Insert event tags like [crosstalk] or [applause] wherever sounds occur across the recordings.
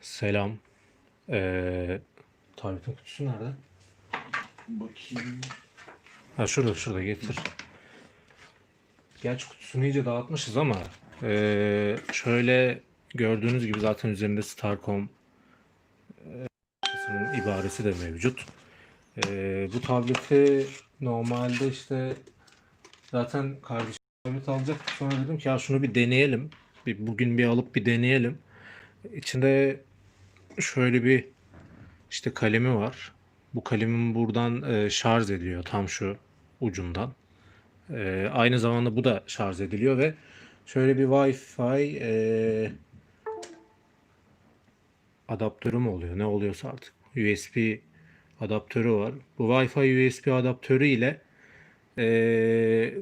Selam. Ee, tabletin kutusu nerede? Bakayım. Ha şurada şurada getir. Gerçi kutusunu iyice dağıtmışız ama ee, şöyle gördüğünüz gibi zaten üzerinde Starcom ee, ibaresi de mevcut. Ee, bu tableti normalde işte zaten kardeşim tablet alacak. Sonra dedim ki ya şunu bir deneyelim. Bir, bugün bir alıp bir deneyelim. İçinde şöyle bir işte kalemi var. Bu kalemin buradan e, şarj ediliyor tam şu ucundan. E, aynı zamanda bu da şarj ediliyor ve şöyle bir Wi-Fi e, adaptörü mü oluyor? Ne oluyorsa artık. USB adaptörü var. Bu Wi-Fi USB adaptörü ile e,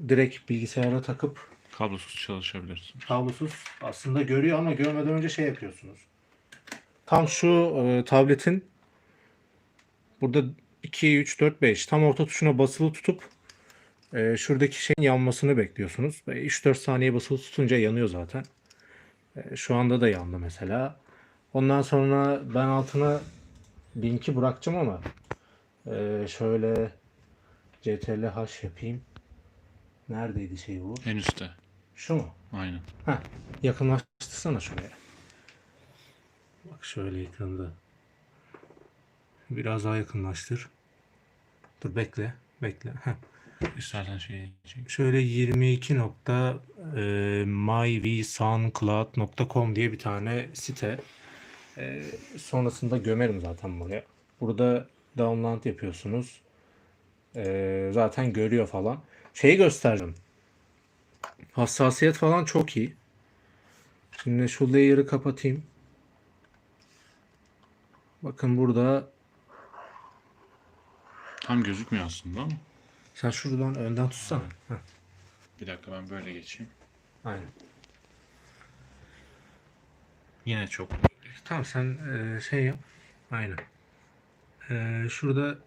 direkt bilgisayara takıp Kablosuz çalışabilirsin. kablosuz aslında görüyor ama görmeden önce şey yapıyorsunuz. Tam şu e, tabletin burada 2, 3, 4, 5 tam orta tuşuna basılı tutup e, şuradaki şeyin yanmasını bekliyorsunuz. Ve 3-4 saniye basılı tutunca yanıyor zaten. E, şu anda da yandı mesela. Ondan sonra ben altına linki bırakacağım ama e, şöyle CTRL-H yapayım. Neredeydi şey bu? En üstte. Şu mu? Aynen. Heh, yakınlaştırsana şuraya. Bak şöyle ekranda. Biraz daha yakınlaştır. Dur bekle. Bekle. Heh. İstersen şey çek. Şöyle 22 nokta e, myvsoundcloud.com diye bir tane site. E, sonrasında gömerim zaten buraya. Burada download yapıyorsunuz. E, zaten görüyor falan. Şeyi göstereceğim. Hassasiyet falan çok iyi. Şimdi şu layer'ı kapatayım. Bakın burada Tam gözükmüyor aslında ama. sen şuradan önden tutsana. Heh, Bir dakika ben böyle geçeyim. aynen. Yine çok. Tamam sen e, şey yap. Aynen. E, şurada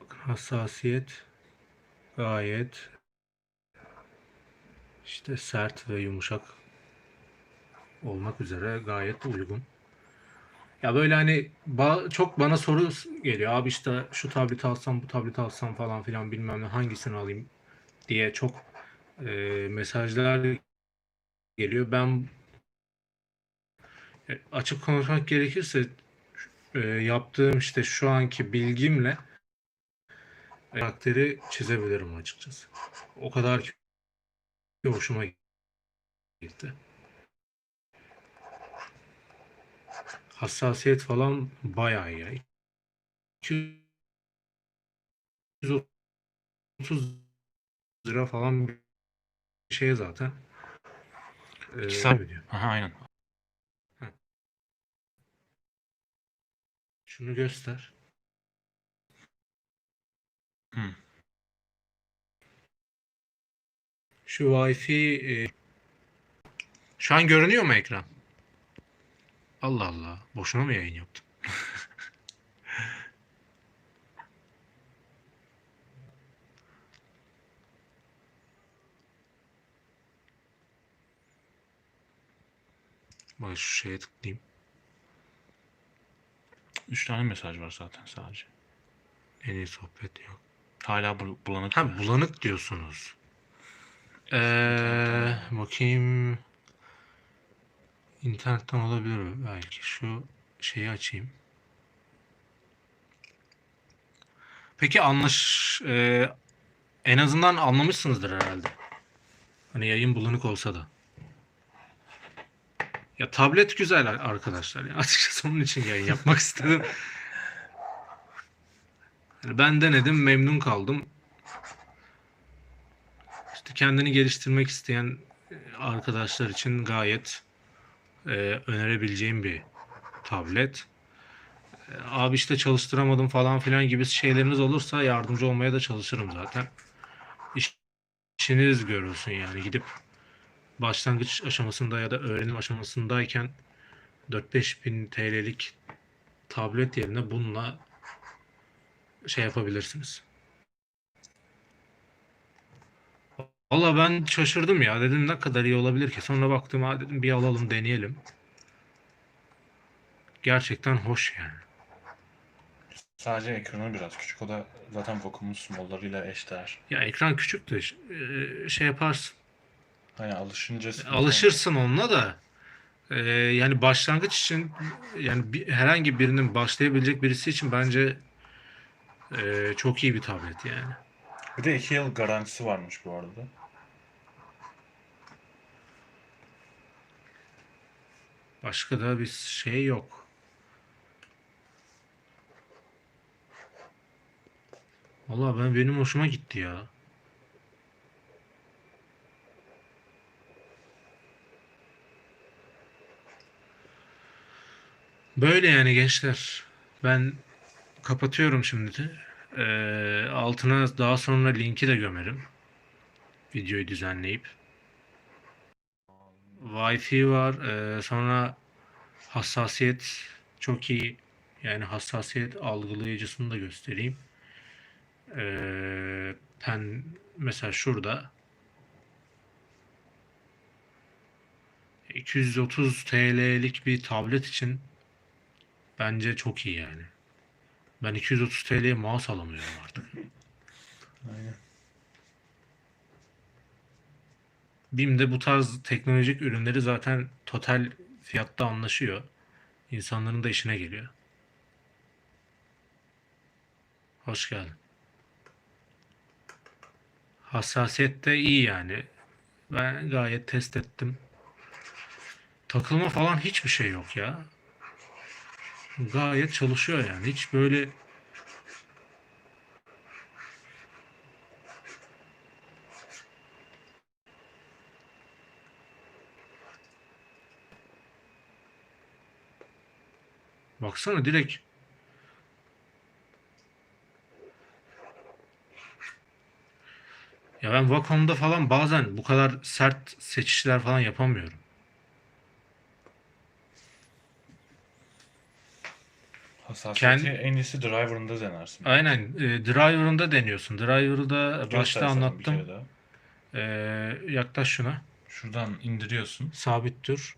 bakın hassasiyet gayet işte sert ve yumuşak olmak üzere gayet uygun. Ya böyle hani ba- çok bana soru geliyor. Abi işte şu tableti alsam bu tableti alsam falan filan bilmem ne hangisini alayım diye çok e, mesajlar geliyor. Ben e, açık konuşmak gerekirse e, yaptığım işte şu anki bilgimle karakteri çizebilirim açıkçası. O kadar ki hoşuma gitti. Hassasiyet falan bayağı iyi. ya. 230 lira falan bir şey zaten. E, İki saat-. Aha aynen. Şunu göster. Hı. Şu Wi-Fi e, şu an görünüyor mu ekran? Allah Allah. Boşuna mı yayın yaptım? [laughs] Bak şu şeye tıklayayım. Üç tane mesaj var zaten sadece. En iyi sohbet yok. Hala bul- bulanık. Ha bulanık diyorsunuz. Ee, bakayım. İnternetten olabilir? Belki şu şeyi açayım. Peki anlaş e, en azından anlamışsınızdır herhalde. Hani yayın bulanık olsa da. Ya tablet güzel arkadaşlar. Ya [laughs] açıkçası onun için yayın yapmak istedim. Yani [laughs] ben denedim, memnun kaldım. İşte kendini geliştirmek isteyen e, arkadaşlar için gayet e, önerebileceğim bir tablet. E, abi işte çalıştıramadım falan filan gibi şeyleriniz olursa yardımcı olmaya da çalışırım zaten. İş, işiniz görülsün yani gidip başlangıç aşamasında ya da öğrenim aşamasındayken 4-5 bin TL'lik tablet yerine bununla şey yapabilirsiniz. Valla ben şaşırdım ya. Dedim ne kadar iyi olabilir ki. Sonra baktım ha dedim bir alalım deneyelim. gerçekten hoş yani. Sadece ekranı biraz küçük. O da zaten Wacom'un small'larıyla eşdeğer. Ya ekran küçük de e, şey yaparsın. Hani alışınca Alışırsın onunla da e, yani başlangıç için yani bir, herhangi birinin başlayabilecek birisi için bence e, çok iyi bir tablet yani. Bir de 2 yıl garantisi varmış bu arada. Başka da bir şey yok. Vallahi ben benim hoşuma gitti ya. Böyle yani gençler. Ben kapatıyorum şimdi de. Ee, altına daha sonra linki de gömerim. Videoyu düzenleyip. Wi-Fi var. Ee, sonra hassasiyet çok iyi. Yani hassasiyet algılayıcısını da göstereyim. Ee, pen mesela şurada 230 TL'lik bir tablet için bence çok iyi yani. Ben 230 TL'ye mouse alamıyorum artık. [laughs] Aynen. BİM'de bu tarz teknolojik ürünleri zaten total fiyatta anlaşıyor. İnsanların da işine geliyor. Hoş geldin. Hassasiyet de iyi yani. Ben gayet test ettim. Takılma falan hiçbir şey yok ya. Gayet çalışıyor yani. Hiç böyle Baksana direkt Ya ben Wacom'da falan bazen bu kadar sert seçişler falan yapamıyorum. Hassasiyeti Kend- en iyisi driver'ında denersin. Aynen. E, driver'ında deniyorsun. Driver'ı da başta Göstersene bir anlattım. E, yaklaş şuna. Şuradan indiriyorsun. Sabit tür.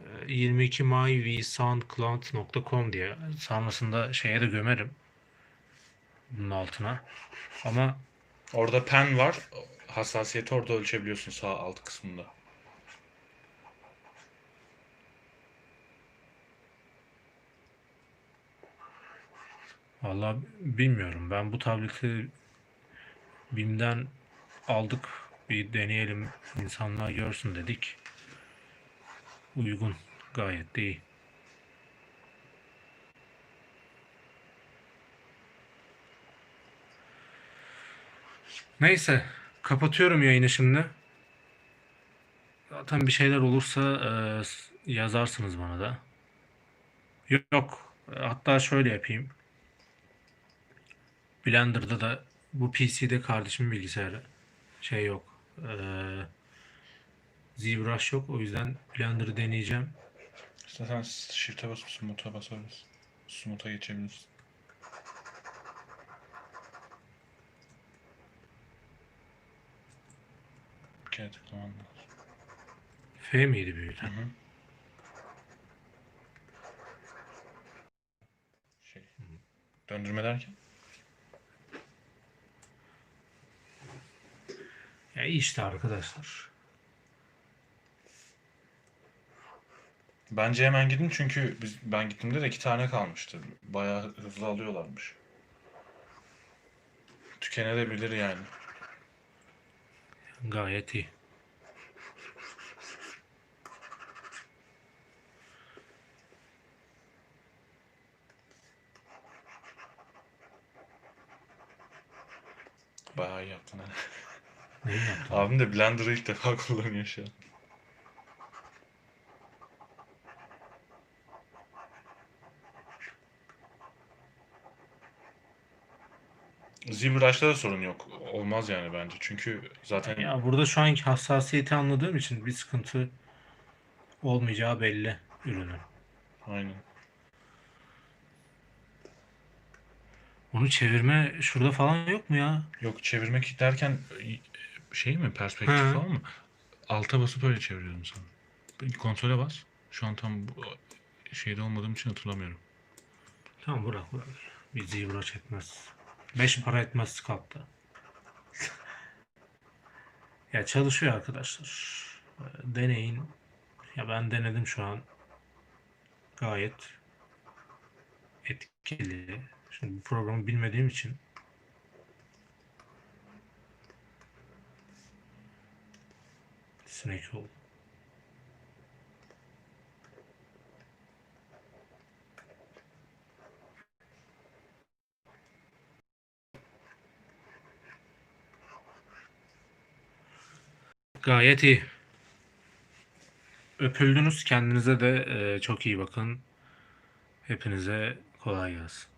E, 22 myvsoundcloud.com diye. Sonrasında şeye de gömerim. Bunun altına. Ama Orada pen var. Hassasiyeti orada ölçebiliyorsun sağ alt kısmında. Vallahi bilmiyorum. Ben bu tableti BİM'den aldık. Bir deneyelim. insanlar görsün dedik. Uygun. Gayet de iyi. Neyse. Kapatıyorum yayını şimdi. Zaten bir şeyler olursa e, yazarsınız bana da. Yok. Hatta şöyle yapayım. Blender'da da bu PC'de kardeşimin bilgisayarı şey yok. Ee, ZBrush yok. O yüzden Blender'ı deneyeceğim. İstersen shift'e basıp smooth'a basarız. Smooth'a geçebilirsin. Bir kere tıklaman lazım. F miydi büyüten? Hı hı. Şey. Döndürme derken? Ya işte arkadaşlar. Bence hemen gidin çünkü biz ben gittiğimde de iki tane kalmıştı. Bayağı hızlı alıyorlarmış. Tükenebilir yani. Gayet iyi. Bayağı iyi yaptın ha. Neyi yaptın? Abim de Blender'ı ilk defa [laughs] kullanıyor şu an. ZBrush'ta da sorun yok. Olmaz yani bence. Çünkü zaten Ya burada şu anki hassasiyeti anladığım için bir sıkıntı olmayacağı belli ürünün. aynen. Onu çevirme şurada falan yok mu ya? Yok çevirmek derken şey mi perspektif Hı. falan mı? Alta basıp öyle çeviriyorum sana. Bir Konsole bas. Şu an tam bu şeyde olmadığım için hatırlamıyorum. Tamam bırak bırak. Bizi uğraş etmez. 5 para etmez scout'ta. ya çalışıyor arkadaşlar. Deneyin. Ya ben denedim şu an. Gayet etkili. Şimdi bu programı bilmediğim için Snake Hole. Gayet iyi. Öpüldünüz. Kendinize de e, çok iyi bakın. Hepinize kolay gelsin.